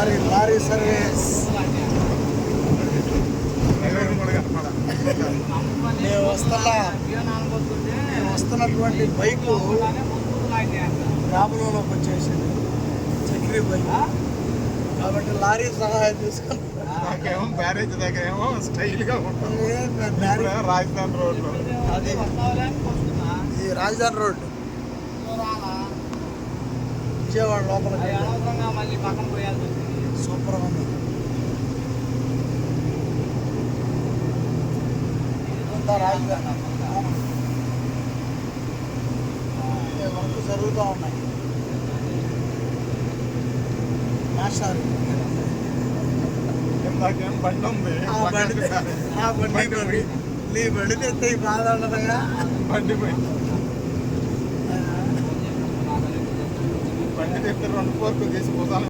Lorry lorry service. నేను వస్తున్నా నేను వస్తున్నటువంటి బైకు గ్రామంలోకి వచ్చేసింది. చక్రీ బైక్. కాబట్టి లారీ సహాయం తీసుకుని నాకేమో బ్యారేజ్ దగ్గర ఏమో స్టైల్గా ఉంటుంది రాజధాని రోడ్లో అది. ఇది రాజధాని రోడ్ విజయవాడ లోపల మళ్ళీ పక్కన పోయాల్సి వచ్చింది సూపర్ ఉంది వర్క్ జరుగుతూ ఉన్నాయి. మాస్టర్. బండి ఉంది? బండి బండి బండి బండి నీ బండి తెస్తే బాధ ఉండదుగా? బండి పోయి. బండి తెస్తే రెండు ఫోర్కు తీసి పోతాను.